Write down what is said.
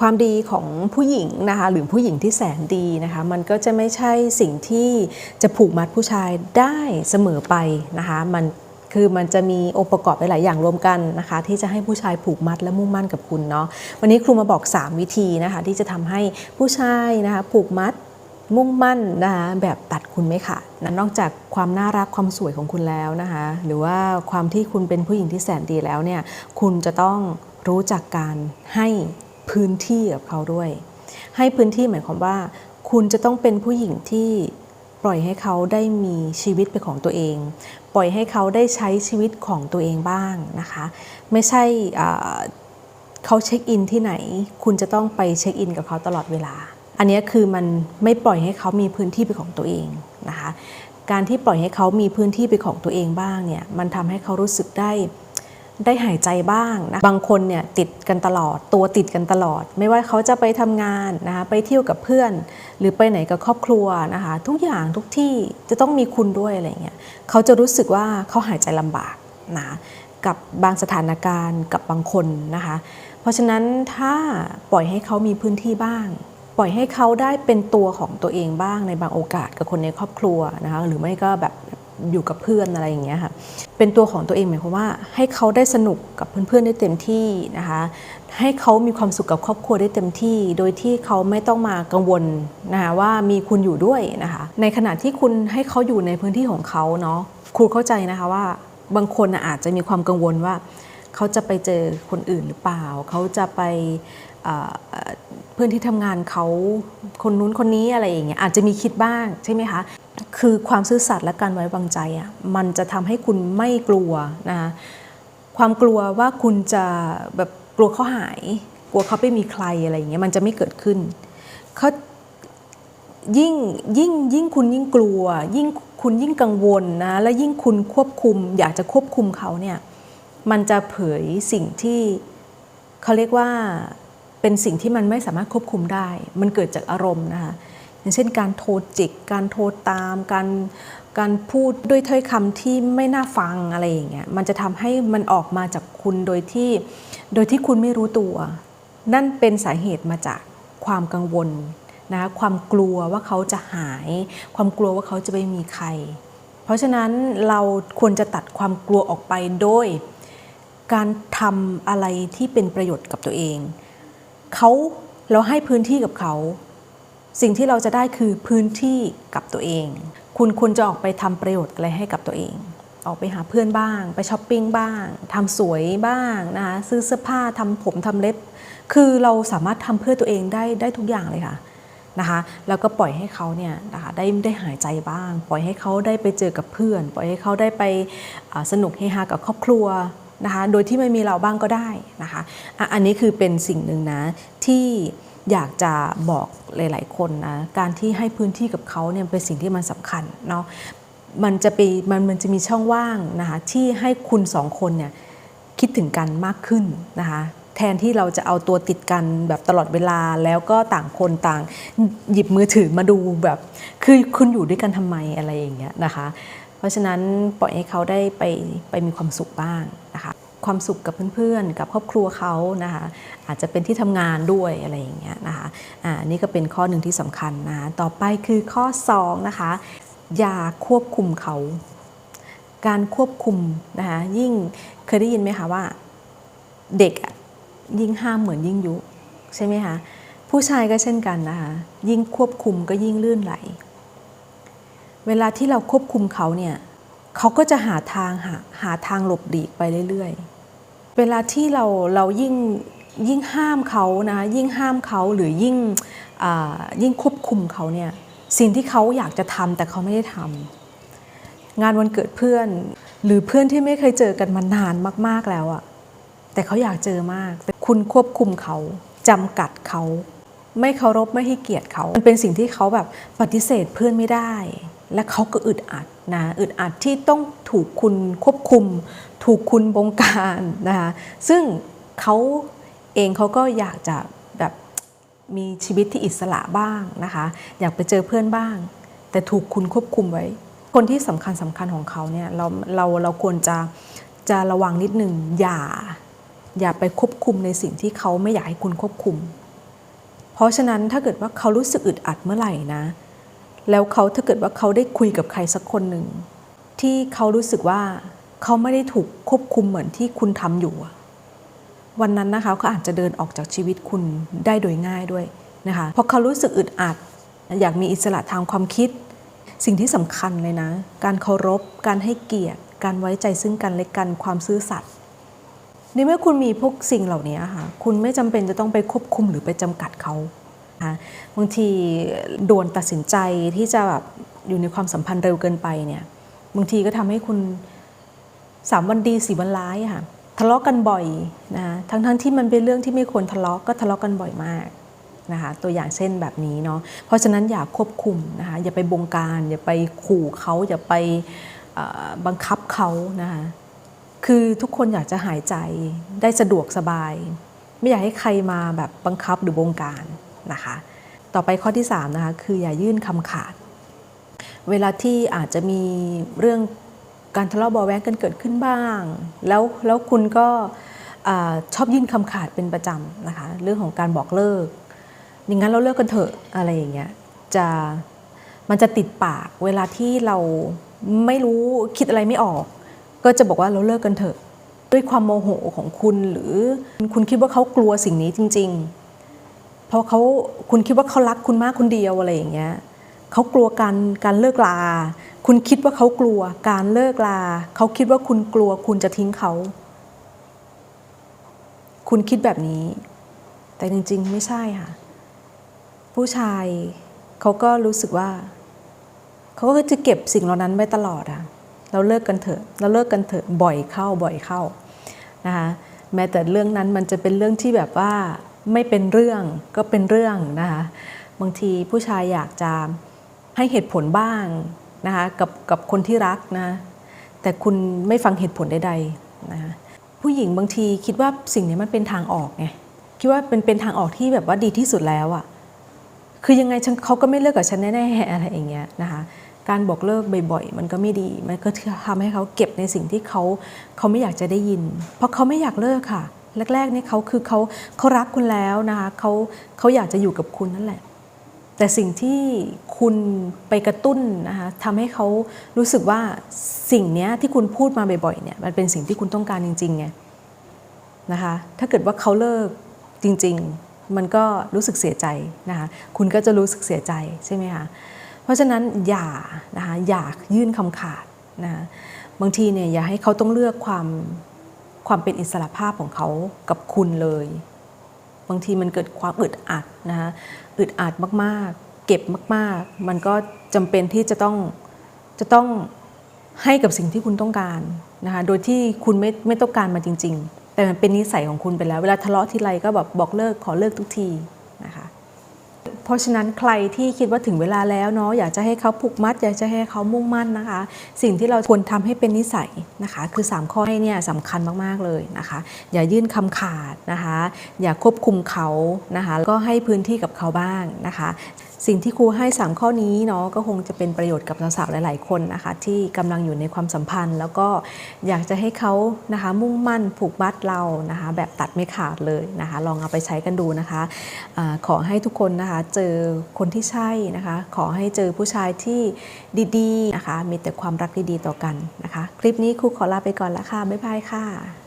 ความดีของผู้หญิงนะคะหรือผู้หญิงที่แสนดีนะคะมันก็จะไม่ใช่สิ่งที่จะผูกมัดผู้ชายได้เสมอไปนะคะมันคือมันจะมีองค์ประกอบหลาย ๆ อย่างรวมกันนะคะ ที่จะให้ผู้ชายผูกมัดและมุ่งมั่นกับคุณเนาะวันนี้ครูมาบอก 3 วิธีนะคะที่จะทำให้ผู้ชายนะคะผูกมัดมุ่งมั่นนะคะแบบตัดคุณไม่ขาดนะนอกจากความน่ารักความสวยของคุณแล้วนะคะหรือว่าความที่คุณเป็นผู้หญิงที่แสนดีแล้วเนี่ยคุณจะต้องรู้จักการให้ พื้นที่กับเขาด้วย ให้พื้นที่หมายความว่า คุณจะต้องเป็นผู้หญิงที่ปล่อยให้เขาได้มีชีวิตเป็นของตัวเอง ปล่อยให้เขาได้ใช้ชีวิตของตัวเองบ้างนะคะ ไม่ใช่เขาเช็คอินที่ไหน คุณจะต้องไปเช็คอินกับเขาตลอดเวลา อันนี้คือมันไม่ปล่อยให้เขามีพื้นที่เป็นของตัวเองนะคะ การที่ปล่อยให้เขามีพื้นที่เป็นของตัวเองบ้างเนี่ย มันทำให้เขารู้สึกได้ ได้หายใจบ้างนะบางคนเนี่ยติดกันตลอด ตัวติดกันตลอด ไม่ว่าเขาจะไปทำงานนะคะไปเที่ยวกับเพื่อน หรือไปไหนกับครอบครัวนะคะทุกอย่างทุกที่จะต้องมีคุณด้วยอะไรเงี้ยเขาจะรู้สึกว่าเขาหายใจลำบากนะกับบางสถานการณ์กับบางคนนะคะ เพราะฉะนั้นถ้าปล่อยให้เขามีพื้นที่บ้าง ปล่อยให้เขาได้เป็นตัวของตัวเองบ้างในบางโอกาสกับคนในครอบครัวนะคะหรือไม่ก็แบบ อยู่กับเพื่อนอะไรอย่างเงี้ยค่ะเป็นตัวของตัวเองหมายความว่า ให้เขาได้สนุกกับเพื่อนๆได้เต็มที่นะคะให้เขามีความสุขกับครอบครัวได้เต็มที่ โดยที่เขาไม่ต้องมากังวลนะคะว่ามีคุณอยู่ด้วยนะคะในขณะที่คุณให้เขาอยู่ในพื้นที่ของเขาเนาะครูเข้าใจนะคะว่าบางคนอาจจะมีความกังวลว่า เขาจะไปเจอคนอื่นหรือเปล่า เขาจะไป เพื่อนที่ทำงานเขาคนนู้นคนนี้อะไรอย่างเงี้ยอาจจะมีคิดบ้างใช่ไหมคะคือความซื่อสัตย์และการไว้วางใจอะมันจะทำให้คุณไม่กลัวนะคะความกลัวว่าคุณจะแบบกลัวเขาหาย กลัวเขาไม่มีใครอะไรอย่างเงี้ยมันจะไม่เกิดขึ้นเขายิ่งยิ่งยิ่งคุณยิ่งกลัว ยิ่งคุณยิ่งกังวลนะและยิ่งคุณควบคุม อยากจะควบคุมเขาเนี่ยมันจะเผยสิ่งที่เขาเรียกว่า เป็นสิ่งที่มันไม่สามารถควบคุมได้ มันเกิดจากอารมณ์นะคะอย่างเช่นการโทรจิก การโทรตาม การการพูดด้วยถ้อยคำที่ไม่น่าฟังอะไรอย่างเงี้ย มันจะทำให้มันออกมาจากคุณโดยที่ โดยที่คุณไม่รู้ตัว นั่นเป็นสาเหตุมาจากความกังวลนะคะความกลัวว่าเขาจะหาย ความกลัวว่าเขาจะไม่มีใคร เพราะฉะนั้นเราควรจะตัดความกลัวออกไปโดย การทำอะไรที่เป็นประโยชน์กับตัวเอง เขาเราให้พื้นที่กับเขา สิ่งที่เราจะได้คือพื้นที่กับตัวเอง คุณควรจะออกไปทำประโยชน์อะไรให้กับตัวเอง ออกไปหาเพื่อนบ้าง ไปช้อปปิ้งบ้างทำสวยบ้างนะคะซื้อเสื้อผ้าทำผมทำเล็บ คือเราสามารถทำเพื่อตัวเองได้ได้ทุกอย่างเลยค่ะนะคะแล้วก็ปล่อยให้เขาเนี่ยนะคะได้ได้หายใจบ้าง ปล่อยให้เขาได้ไปเจอกับเพื่อน ปล่อยให้เขาได้ไปสนุกเฮฮากับครอบครัว นะคะโดยที่ไม่มีเราบ้างก็ได้นะคะอะอันนี้คือเป็นสิ่งหนึ่งนะที่อยากจะบอกหลาย ๆ คนนะการที่ให้พื้นที่กับเขาเนี่ยเป็นสิ่งที่มันสำคัญเนาะมันจะไปมันมันจะมีช่องว่างนะคะที่ให้คุณสองคนเนี่ยคิดถึงกันมากขึ้นนะคะแทนที่เราจะเอาตัวติดกันแบบตลอดเวลาแล้วก็ต่างคนต่างหยิบมือถือมาดูแบบ คือคุณอยู่ด้วยกันทำไมอะไรอย่างเงี้ยนะคะ ราะฉะนั้นปล่อยให้เขาได้ไปไปมีความสุขบ้างนะคะความสุขกับเพื่อนๆ กับครอบครัวเขานะคะอาจจะเป็นที่ทำงานด้วยอะไรอย่างเงี้ยนะคะอ่านี่ก็เป็นข้อหนึ่งที่สำคัญนะต่อไปคือข้อ2นะคะอย่าควบคุมเขา การควบคุมนะคะยิ่งเคยได้ยินไหมคะว่าเด็กอะยิ่งห้ามเหมือนยิ่งยุ ใช่ไหมคะผู้ชายก็เช่นกันนะคะยิ่งควบคุมก็ยิ่งลื่นไหล เวลาที่เราควบคุมเขาเนี่ยเขาก็จะหาทางหาหาทางหลบหลีกไปเรื่อยๆ เวลาที่เราเรายิ่งยิ่งห้ามเขานะยิ่งห้ามเขาหรือยิ่งยิ่งควบคุมเขาเนี่ยสิ่งที่เขาอยากจะทำแต่เขาไม่ได้ทำงานวันเกิดเพื่อน หรือเพื่อนที่ไม่เคยเจอกันมานานมากๆแล้วอะแต่เขาอยากเจอมากแต่คุณควบคุมเขาจำกัดเขา ไม่เคารพไม่ให้เกียรติเขา มันเป็นสิ่งที่เขาแบบปฏิเสธเพื่อนไม่ได้ และเขาก็อึดอัดนะอึดอัดที่ต้องถูกคุณควบคุม ถูกคุณบงการนะคะซึ่งเขาเองเขาก็อยากจะแบบมีชีวิตที่อิสระบ้างนะคะ อยากไปเจอเพื่อนบ้าง แต่ถูกคุณควบคุมไว้ คนที่สำคัญสำคัญของเขาเนี่ยเราเราเราควรจะจะระวังนิดหนึ่งอย่าอย่าไปควบคุมในสิ่งที่เขาไม่อยากให้คุณควบคุม เพราะฉะนั้นถ้าเกิดว่าเขารู้สึกอึดอัดเมื่อไหร่นะ แล้วเขาถ้าเกิดว่าเขาได้คุยกับใครสักคนหนึ่ง ที่เขารู้สึกว่าเขาไม่ได้ถูกควบคุมเหมือนที่คุณทำอยู่ วันนั้นนะคะเขาอาจจะเดินออกจากชีวิตคุณได้โดยง่ายด้วยนะคะเพราะเขารู้สึกอึดอัด อยากมีอิสระทางความคิด สิ่งที่สำคัญเลยนะ การเคารพ การให้เกียรติ การไว้ใจซึ่งกันและกันความซื่อสัตย์ในเมื่อคุณมีพวกสิ่งเหล่านี้ค่ะ คุณไม่จำเป็นจะต้องไปควบคุมหรือไปจำกัดเขาะคะบางทีด่วนตัดสินใจที่จะแบบอยู่ในความสัมพันธ์เร็วเกินไปเนี่ยบางทีก็ทำให้คุณสามวันดีสี่วันร้ายค่ะทะเลาะกันบ่อยนะคะทั้งๆทที่มันเป็นเรื่องที่ไม่ควรทะเลาะก็ทะเลาะกันบ่อยมากนะคะตัวอย่างเช่นแบบนี้เนาะเพราะฉะนั้นอย่าควบคุมนะคะอย่าไปบงการ อย่าไปขู่เขาอย่าไปบังคับเขานะคะคือทุกคนอยากจะหายใจได้สะดวกสบาย ไม่อยากให้ใครมาแบบบังคับหรือบงการ นะคะ ต่อไปข้อที่ 3 นะคะ คืออย่ายื่นคำขาด เวลาที่อาจจะมีเรื่องการทะเลาะเบาะแว้งกันเกิดขึ้นบ้าง แล้วแล้วคุณก็อชอบยื่นคำขาดเป็นประจำนะคะ เรื่องของการบอกเลิกอย่างนั้นเราเลิกกันเถอะอะไรอย่างเงี้ยจะมันจะติดปากเวลาที่เราไม่รู้คิดอะไรไม่ออก ก็จะบอกว่าเราเลิกกันเถอะ ด้วยความโมโหของคุณหรือคุณคิดว่าเขากลัวสิ่งนี้จริง ๆ เพราะเขาคุณคิดว่าเขารักคุณมากคนเดียวอะไรอย่างเงี้ยเขากลัวการการเลิกลา คุณคิดว่าเขากลัวการเลิกลา เขาคิดว่าคุณกลัวคุณจะทิ้งเขา คุณคิดแบบนี้ แต่จริงๆ ไม่ใช่ค่ะ ผู้ชายเขาก็รู้สึกว่า เขาก็จะเก็บสิ่งเหล่านั้นไว้ตลอดอะเราเลิกกันเถอะ เราเลิกกันเถอะ บ่อยเข้าบ่อยเข้านะคะ แม้แต่เรื่องนั้นมันจะเป็นเรื่องที่แบบว่า ไม่เป็นเรื่องก็เป็นเรื่องนะคะบางทีผู้ชายอยากจะให้เหตุผลบ้างนะคะกับกับคนที่รักนะแต่คุณไม่ฟังเหตุผลใดๆนะคะผู้หญิงบางทีคิดว่าสิ่งนี้มันเป็นทางออกไงคิดว่าเป็นเป็นทางออกที่แบบว่าดีที่สุดแล้วอะคือยังไงเขาก็ไม่เลิกกับฉันแน่ๆอะไรอย่างเงี้ยนะคะการบอกเลิกบ่อยๆ มันก็ไม่ดี มันก็ทำให้เขาเก็บในสิ่งที่เขาเขาไม่อยากจะได้ยิน เพราะเขาไม่อยากเลิกค่ะ แรกๆนี่เขาคือเขาเขารักคุณแล้วนะคะเขาเขาอยากจะอยู่กับคุณนั่นแหละ แต่สิ่งที่คุณไปกระตุ้นนะคะทำให้เขารู้สึกว่าสิ่งเนี้ยที่คุณพูดมาบ่อยๆเนี่ยมันเป็นสิ่งที่คุณต้องการจริงๆไงนะคะถ้าเกิดว่าเขาเลิกจริง ๆ มันก็รู้สึกเสียใจนะคะคุณก็จะรู้สึกเสียใจใช่ไหมคะเพราะฉะนั้นอย่านะคะอย่ายื่นคำขาดนะคะบางทีเนี่ยอย่าให้เขาต้องเลือกความ ความเป็นอิสระภาพของเขากับคุณเลย บางทีมันเกิดความอึดอัดนะคะอึดอัดมากๆ เก็บมากๆ มันก็จำเป็นที่จะต้องจะต้องให้กับสิ่งที่คุณต้องการนะคะโดยที่คุณไม่ไม่ต้องการมาจริง ๆ แต่มันเป็นนิสัยของคุณไปแล้ว เวลาทะเลาะทีไรก็แบบบอกเลิกขอเลิกทุกที เพราะฉะนั้นใครที่คิดว่าถึงเวลาแล้วเนาะอยากจะให้เขาผูกมัด อยากจะให้เขามุ่งมั่นนะคะ สิ่งที่เราควรทำให้เป็นนิสัยนะคะ คือ 3 ข้อให้เนี่ยสำคัญมากๆเลยนะคะ อย่ายื่นคำขาดนะคะ อย่าควบคุมเขานะคะก็ให้พื้นที่กับเขาบ้างนะคะสิ่งที่ครูให้ 3 ข้อนี้เนาะก็คงจะเป็นประโยชน์กับสาวๆหลาย ๆ คนนะคะที่กำลังอยู่ในความสัมพันธ์ แล้วก็อยากจะให้เขานะคะมุ่งมั่นผูกมัดเรานะคะแบบตัดไม่ขาดเลยนะคะลองเอาไปใช้กันดูนะคะอาขอให้ทุกคนนะคะเจอคนที่ใช่นะคะขอให้เจอผู้ชายที่ดีๆนะคะมีแต่ความรักดีๆต่อกันนะคะ คลิปนี้ครูขอลาไปก่อนละค่ะบ๊ายบายค่ะ